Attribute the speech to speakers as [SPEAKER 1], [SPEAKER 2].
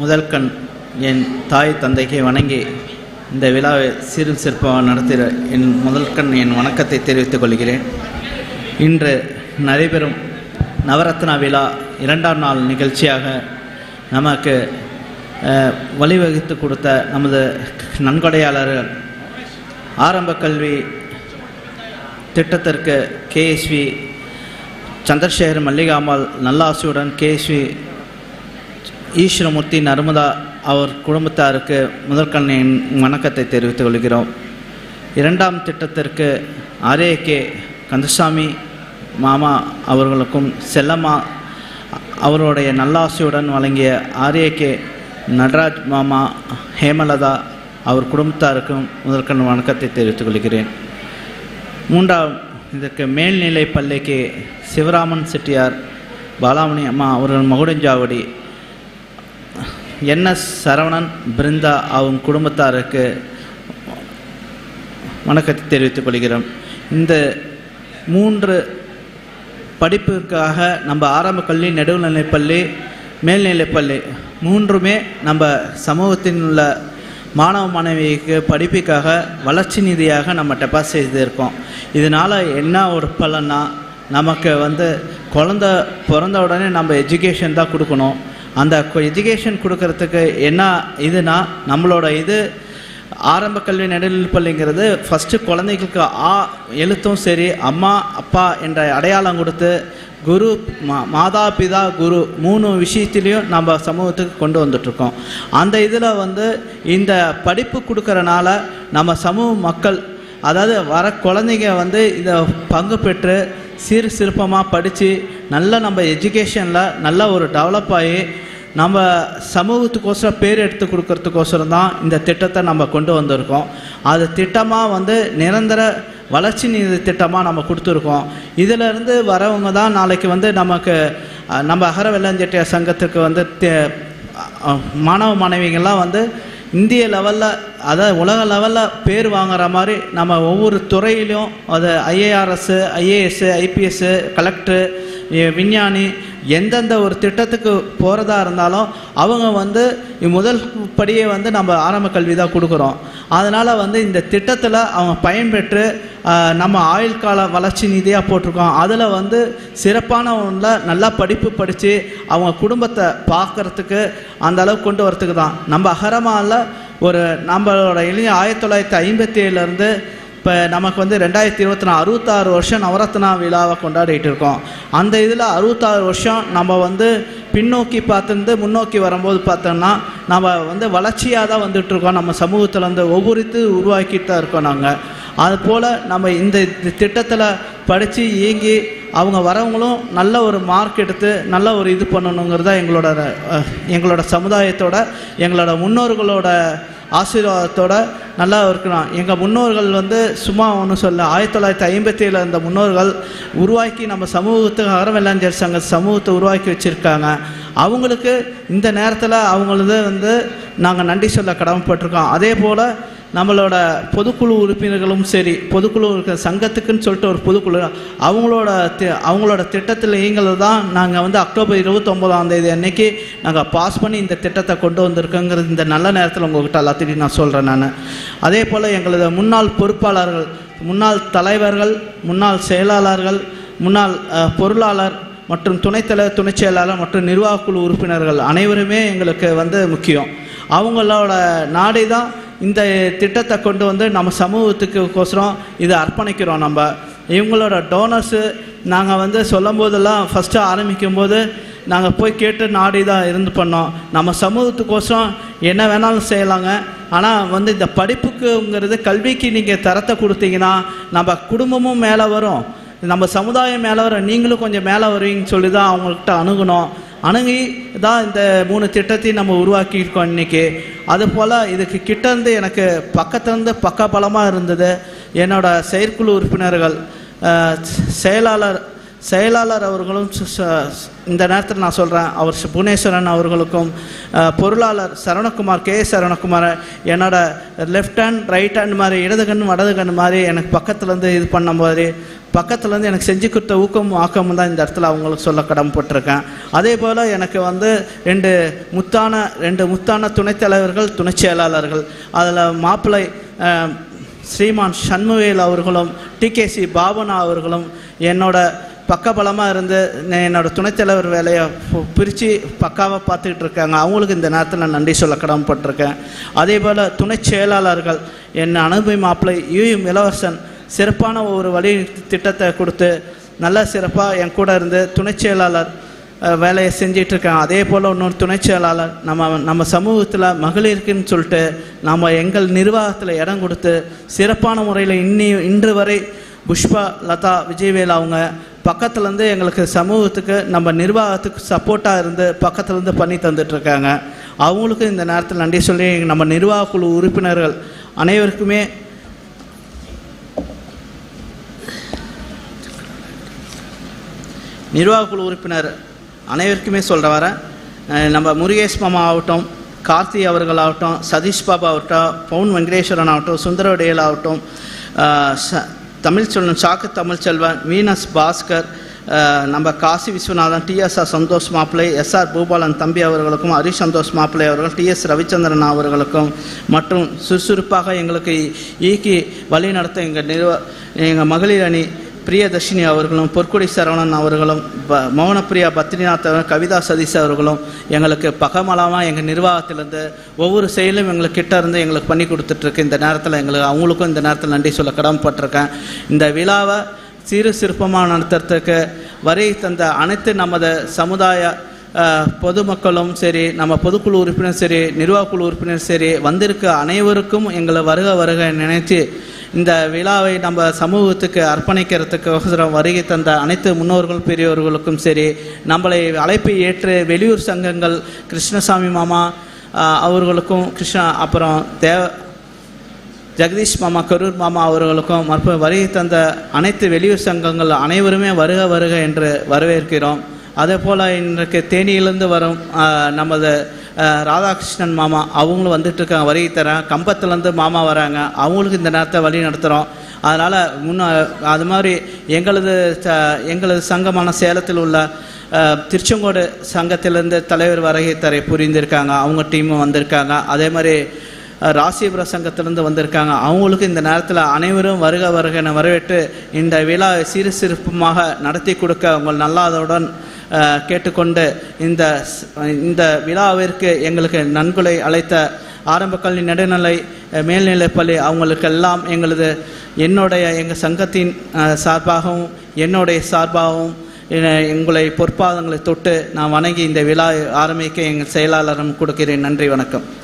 [SPEAKER 1] முதல் கண் என் தாய் தந்தைக்கு வணங்கி இந்த விழாவை சீரும் சிற்பமாக நடத்துகிற என் முதல் கண் என் வணக்கத்தை தெரிவித்துக் கொள்கிறேன். இன்று நடைபெறும் நவரத்னா விழா இரண்டாம் நாள் நிகழ்ச்சியாக நமக்கு வழிவகுத்து கொடுத்த நமது நன்கொடையாளர்கள் ஆரம்ப கல்வி திட்டத்திற்கு கேஎஸ்வி சந்திரசேகர் மல்லிகாமல் நல்லாசியுடன் K S V Eswaramurthy Narmada அவர் குடும்பத்தாருக்கு முதற்கண்ணின் வணக்கத்தை தெரிவித்துக் கொள்கிறோம். இரண்டாம் திட்டத்திற்கு ஆரே கே கந்தசாமி மாமா அவர்களுக்கும் செல்லம்மா அவருடைய நல்லாசியுடன் வழங்கிய ஆரே கே நடராஜ் மாமா ஹேமலதா அவர் குடும்பத்தாருக்கும் முதற்கண் வணக்கத்தை தெரிவித்துக் கொள்கிறேன். மூன்றாம் இதற்கு மேல்நிலை பள்ளிக்கு சிவராமன் செட்டியார் பாலாமணி அம்மா அவர்கள் மகுடஞ்சாவடி என்எஸ் சரவணன் பிருந்தா அவங்க குடும்பத்தாருக்கு வணக்கத்தை தெரிவித்துக் கொள்கிறோம். இந்த மூன்று படிப்பிற்காக நம்ம ஆரம்ப கல்வி நடுவுநிலைப்பள்ளி மேல்நிலைப்பள்ளி மூன்றுமே நம்ம சமூகத்தில் உள்ள மாணவ மாணவிக்கு படிப்புக்காக வளர்ச்சி நிதியாக நம்ம டெபாசிட் செய்திருக்கோம். இதனால் என்ன ஒரு பலன்னா நமக்கு வந்து குழந்த பிறந்த உடனே நம்ம எஜுகேஷன் தான் கொடுக்கணும். அந்த எஜுகேஷன் கொடுக்கறதுக்கு என்ன இதுனா நம்மளோட இது ஆரம்ப கல்வி நடுநிலைப்பள்ளிங்கிறது ஃபஸ்ட்டு குழந்தைகளுக்கு ஆ எழுத்தும் சரி அம்மா அப்பா என்ற அடையாளம் கொடுத்து குரு மா மாதா பிதா குரு மூணு விஷயத்திலையும் நம்ம சமூகத்துக்கு கொண்டு வந்துட்ருக்கோம் அந்த இதில் வந்து இந்த படிப்பு கொடுக்கறனால நம்ம சமூக மக்கள் அதாவது வர குழந்தைங்க வந்து இதை பங்கு பெற்று சீர் சிற்பமாக படித்து நல்ல நம்ம எஜுகேஷனில் நல்ல ஒரு டெவலப் ஆகி நம்ம சமூகத்துக்கோசரம் பேர் எடுத்து கொடுக்கறதுக்கோசரம் தான் இந்த திட்டத்தை நம்ம கொண்டு வந்திருக்கோம். அது திட்டமாக வந்து நிரந்தர வளர்ச்சி நிதி திட்டமாக நம்ம கொடுத்துருக்கோம். இதிலிருந்து வரவங்க தான் நாளைக்கு வந்து நமக்கு நம்ம அகர வெள்ளஞ்செட்டியார் சங்கத்துக்கு வந்து மாணவ மாணவிகள்லாம் வந்து இந்திய லெவலில் அதாவது உலக லெவலில் பேர் வாங்குற மாதிரி நம்ம ஒவ்வொரு துறையிலும் அது ஐஏஆர்எஸ்ஸு ஐஏஎஸ்ஸு ஐபிஎஸ்ஸு கலெக்டர் விஞ்ஞானி எந்தெந்த ஒரு திட்டத்துக்கு போகிறதா இருந்தாலும் அவங்க வந்து முதல் படியே வந்து நம்ம ஆரம்ப கல்வி தான் கொடுக்குறோம். அதனால் வந்து இந்த திட்டத்தில் அவங்க பயன்பெற்று நம்ம ஆயுள் கால வளர்ச்சி நிதியாக போட்டிருக்கோம். அதில் வந்து சிறப்பான ஒன்றில் நல்லா படிப்பு படித்து அவங்க குடும்பத்தை பார்க்குறதுக்கு அந்த அளவுக்கு கொண்டு வரத்துக்கு தான். நம்ம அகரமாவில் ஒரு நம்மளோட இளைஞர் ஆயிரத்தி தொள்ளாயிரத்தி ஐம்பத்தி ஏழுலேருந்து இப்போ நமக்கு வந்து ரெண்டாயிரத்தி இருபத்தி நாலு அறுபத்தாறு வருஷம் நவரத்னா விழாவை கொண்டாடிட்டு இருக்கோம். அந்த இதில் அறுபத்தாறு வருஷம் நம்ம வந்து பின்னோக்கி பார்த்துருந்து முன்னோக்கி வரும்போது பார்த்தோம்னா நம்ம வந்து வளர்ச்சியாக தான் வந்துட்டுருக்கோம். நம்ம சமூகத்தில் வந்து ஒவ்வொரு இது உருவாக்கிட்டு தான் இருக்கோம் நாங்கள் அதுபோல் நம்ம இந்த திட்டத்தில் படித்து இயங்கி அவங்க வரவங்களும் நல்ல ஒரு மார்க் எடுத்து நல்ல ஒரு இது பண்ணணுங்கிறது தான் எங்களோட எங்களோட சமுதாயத்தோட எங்களோட முன்னோர்களோட ஆசீர்வாதத்தோட நல்லா இருக்கணும் எங்கள் முன்னோர்கள் வந்து சும்மா ஒன்றும் சொல்ல ஆயிரத்தி தொள்ளாயிரத்தி ஐம்பத்தி ஏழில் இருந்த முன்னோர்கள் உருவாக்கி நம்ம சமூகத்துக்கு அறவெல்லாஞ்சர் சங்க சமூகத்தை உருவாக்கி வச்சுருக்காங்க. அவங்களுக்கு இந்த நேரத்தில் அவங்களது வந்து நாங்கள் நன்றி சொல்ல கடமைப்பட்டிருக்கோம். அதே போல் நம்மளோட பொதுக்குழு உறுப்பினர்களும் சரி பொதுக்குழு இருக்கிற சங்கத்துக்குன்னு சொல்லிட்டு ஒரு பொதுக்குழு அவங்களோட அவங்களோட திட்டத்தில் இயங்குறது தான் நாங்கள் வந்து அக்டோபர் இருபத்தொம்போதாம் தேதி அன்னைக்கு நாங்கள் பாஸ் பண்ணி இந்த திட்டத்தை கொண்டு வந்திருக்கோங்கிறது இந்த நல்ல நேரத்தில் உங்கள்கிட்ட எல்லாத்தையும் நான் சொல்கிறேன் நான். அதே போல் எங்களது முன்னாள் பொறுப்பாளர்கள் முன்னாள் தலைவர்கள் முன்னாள் செயலாளர்கள் முன்னாள் பொருளாளர் மற்றும் துணைத்தலைவர் துணை துணைச் செயலாளர் மற்றும் நிர்வாகக் குழு உறுப்பினர்கள் அனைவருமே எங்களுக்கு வந்து முக்கியம். அவங்களோட நாடே தான் இந்த திட்டத்தை கொண்டு வந்து நம்ம சமூகத்துக்கு கோசரம் இதை அர்ப்பணிக்கிறோம் நம்ம. இவங்களோட டோனர்ஸு நாங்கள் வந்து சொல்லும் போதெல்லாம் ஃபஸ்ட்டு ஆரம்பிக்கும் போது நாங்கள் போய் கேட்டு நாடி தான் இருந்து பண்ணோம். நம்ம சமூகத்துக்கோசரம் என்ன வேணாலும் செய்யலாங்க. ஆனால் வந்து இந்த படிப்புக்குங்கிறது கல்விக்கு நீங்கள் தரத்தை கொடுத்தீங்கன்னா நம்ம குடும்பமும் மேலே வரும். நம்ம சமுதாயம் மேலே வரும் நீங்களும் கொஞ்சம் மேலே வருவீங்கன்னு சொல்லி தான் அவங்கள்ட்ட அணுகணும். அணுகி தான் இந்த மூணு திட்டத்தையும் நம்ம உருவாக்கியிருக்கோம் இன்றைக்கி அதுபோல் இதுக்கு கிட்டேருந்து எனக்கு பக்கத்துலேருந்து பக்கபலமாக இருந்தது. என்னோட செயற்குழு உறுப்பினர்கள் செயலாளர் செயலாளர் அவர்களும் சு- இந்த நேரத்தில் நான் சொல்கிறேன் அவர் புவனேஸ்வரன் அவர்களுக்கும் பொருளாளர் சரவணகுமார் கே சரவணகுமார் என்னோட லெஃப்ட் ஹேண்ட் ரைட் ஹேண்ட் மாதிரி இடது கண் வடது கண் மாதிரி எனக்கு பக்கத்துலேருந்து இது பண்ண மாதிரி பக்கத்துலேருந்து எனக்கு செஞ்சு கொடுத்த ஊக்கமும் ஆக்கமும் தான் இந்த இடத்துல அவங்களுக்கு சொல்ல கடமைப்பட்டிருக்கேன் அதே போல் எனக்கு வந்து ரெண்டு முத்தான ரெண்டு முத்தான துணைத் தலைவர்கள் துணைச் செயலாளர்கள். அதில் மாப்பிள்ளை ஸ்ரீமான் சண்முவேல் அவர்களும் டிகேசி பாபனா அவர்களும் என்னோட பக்கபலமாக இருந்து என்னோடய துணைத்தலைவர் துணைத் தலைவர் வேலையை பிரித்து பக்காவாக பார்த்துக்கிட்டு இருக்காங்க. அவங்களுக்கு இந்த நேரத்தில் நான் நன்றி சொல்ல கடமைப்பட்டிருக்கேன் அதே போல் துணைச் செயலாளர்கள் என் அனுபவி மாப்பிள்ளை யூஎம் இளவரசன் சிறப்பான ஒரு வழி திட்டத்தை கொடுத்து நல்ல சிறப்பாக என் கூட இருந்து துணை செயலாளர் வேலையை செஞ்சிட்டு இருக்காங்க அதே போல் இன்னொரு துணை செயலாளர் நம்ம நம்ம சமூகத்தில் மகளிருக்குன்னு சொல்லிட்டு நம்ம எங்கள் நிர்வாகத்தில் இடம் கொடுத்து சிறப்பான முறையில் இன்னி இன்று வரை புஷ்பா லதா விஜயவேல் அவங்க பக்கத்துலேருந்து எங்களுக்கு சமூகத்துக்கு நம்ம நிர்வாகத்துக்கு சப்போர்ட்டாக இருந்து பக்கத்துலேருந்து பண்ணி தந்துட்டுருக்காங்க அவங்களுக்கும் இந்த நேரத்தில் நன்றி சொல்லி நம்ம நிர்வாக குழு உறுப்பினர்கள் அனைவருக்குமே நிர்வாக குழு உறுப்பினர் அனைவருக்குமே சொல்கிற வர நம்ம முருகேஷ் மாமா ஆகட்டும் கார்த்தி அவர்கள் ஆகட்டும் சதீஷ் பாபா ஆகட்டும் பவுன் வெங்கடேஸ்வரன் ஆகட்டும் சுந்தரவடியல் ஆகட்டும் அஹ் ச- தமிழ்ச்செல்வன் சாக்கு தமிழ்ச்செல்வன் வீனஸ் பாஸ்கர் நம்ம காசி விஸ்வநாதன் டிஎஸ்ஆர் சந்தோஷ் மாப்பிள்ளை எஸ்ஆர் பூபாலன் தம்பி அவர்களுக்கும் ஹரி சந்தோஷ் மாப்பிள்ளை அவர்கள் டிஎஸ் ரவிச்சந்திரன் அவர்களுக்கும் மற்றும் சுறுசுறுப்பாக எங்களுக்கு ஈக்கி வழி நடத்த எங்கள் நிர்வ எங்கள் மகளிர் அணி பிரியதர்ஷினி அவர்களும் பொற்குடி சரவணன் அவர்களும் ப மௌனப்பிரியா பத்ரிநாத் கவிதா சதீஷ் அவர்களும் எங்களுக்கு பகமலமாக எங்கள் நிர்வாகத்திலேருந்து ஒவ்வொரு செயலும் எங்களுக்கு கிட்ட இருந்து எங்களுக்கு பண்ணி கொடுத்துட்ருக்கு. இந்த நேரத்தில் எங்களுக்கு அவங்களுக்கும் இந்த நேரத்தில் நன்றி சொல்ல கடமைப்பட்டிருக்கேன். இந்த விழாவை சிறு சிற்பமாக நடத்துறதுக்கு வரை தந்த அனைத்து நமது சமுதாய பொதுமக்களும் சரி நம்ம பொதுக்குழு உறுப்பினர் சரி நிர்வாகக்குழு உறுப்பினர் சரி வந்திருக்க அனைவருக்கும் எங்களை வருக வருக நினைத்து இந்த விழாவை நம்ம சமூகத்துக்கு அர்ப்பணிக்கிறதுக்கோசரம் வருகை தந்த அனைத்து முன்னோர்கள் பெரியோர்களுக்கும் சரி நம்மளை அழைப்பை ஏற்று வெளியூர் சங்கங்கள் கிருஷ்ணசாமி மாமா அவர்களுக்கும் கிருஷ்ணா அப்புறம் தேவ ஜெகதீஷ் மாமா கரூர் மாமா அவர்களுக்கும் மற்றும் வருகை தந்த அனைத்து வெளியூர் சங்கங்கள் அனைவருமே வருக வருக என்று வரவேற்கிறோம். அதே போல் இன்றைக்கு தேனியிலிருந்து வரும் நமது ராதாகிருஷ்ணன் மாமா அவங்களும் வந்துட்டு இருக்காங்க வருகை தரேன் கம்பத்துலேருந்து மாமா வராங்க அவங்களுக்கு இந்த நேரத்தை வழி நடத்துகிறோம் அதனால் முன்ன அது மாதிரி எங்களது ச- எங்களது சங்கமான சேலத்தில் உள்ள திருச்செங்கோடு சங்கத்திலிருந்து தலைவர் வருகை தரை புரிந்திருக்காங்க அவங்க டீமும் வந்திருக்காங்க. அதே மாதிரி ராசிபுர சங்கத்திலிருந்து வந்திருக்காங்க. அவங்களுக்கு இந்த நேரத்தில் அனைவரும் வருக வருக என வரவேற்று இந்த விழா சிறு சிறப்புமாக நடத்தி கொடுக்க உங்கள் நல்லாதவுடன் கேட்டுக்கொண்டு இந்த இந்த விழாவிற்கு எங்களுக்கு நன்கொலை அழைத்த ஆரம்ப கல்வி நடுநிலை மேல்நிலைப்பள்ளி அவங்களுக்கெல்லாம் எங்களது என்னுடைய எங்கள் சங்கத்தின் சார்பாகவும் என்னுடைய சார்பாகவும் எங்களை பொற்பாதங்களை தொட்டு நான் வணங்கி இந்த விழா ஆரம்பிக்க எங்கள் செயலாளரும் கொடுக்கிறேன். நன்றி வணக்கம்.